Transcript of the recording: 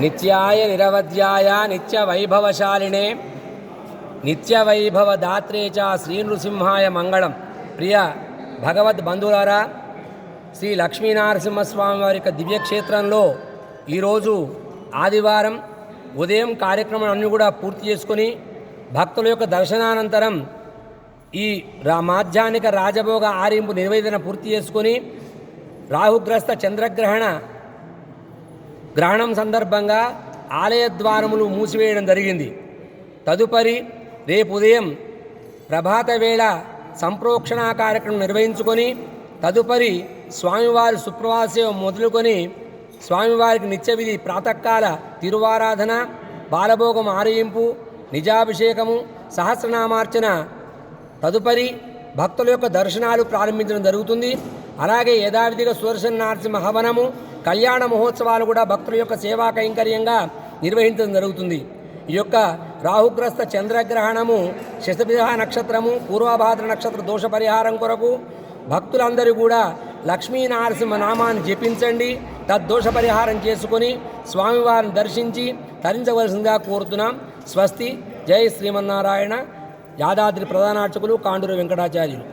నిత్యాయ నిరవధ్యాయ నిత్య వైభవశాలినే నిత్య వైభవ దాత్రే చ శ్రీ నృసింహాయ మంగళం ప్రియ భగవద్ బంధువులారా శ్రీ లక్ష్మీనరసింహస్వామి వారి యొక్క దివ్యక్షేత్రంలో ఈరోజు ఆదివారం ఉదయం కార్యక్రమం అన్నీ కూడా పూర్తి చేసుకొని భక్తుల యొక్క దర్శనానంతరం ఈ రా మాధ్యానిక రాజభోగ ఆరింపు నిర్వేదన పూర్తి చేసుకొని రాహుగ్రస్త చంద్రగ్రహణ గ్రహణం సందర్భంగా ఆలయ ద్వారములు మూసివేయడం జరిగింది. తదుపరి రేపు ఉదయం ప్రభాత వేళ సంప్రోక్షణ కార్యక్రమం నిర్వహించుకొని తదుపరి స్వామివారి సుప్రభాసేవ మొదలుకొని స్వామివారికి నిత్యవిధి ప్రాతకాల తిరువారాధన బాలభోగం ఆరయింపు నిజాభిషేకము సహస్రనామార్చన తదుపరి భక్తుల యొక్క దర్శనాలు ప్రారంభించడం జరుగుతుంది. అలాగే యథావిధిగా సుదర్శన నరసింహ హవనము కళ్యాణ మహోత్సవాలు కూడా భక్తుల యొక్క సేవా కైంకర్యంగా నిర్వహించడం జరుగుతుంది. ఈ యొక్క రాహుగ్రస్త చంద్రగ్రహణము శశభిధ నక్షత్రము పూర్వభాద్ర నక్షత్ర దోష పరిహారం కొరకు భక్తులందరూ కూడా లక్ష్మీనరసింహ నామాన్ని జపించండి తద్దోష పరిహారం చేసుకొని స్వామివారిని దర్శించి తరించవలసిందిగా కోరుతున్నాం. స్వస్తి. జై శ్రీమన్నారాయణ. యాదాద్రి ప్రధానార్చకులు కాండూరు వెంకటాచార్యులు.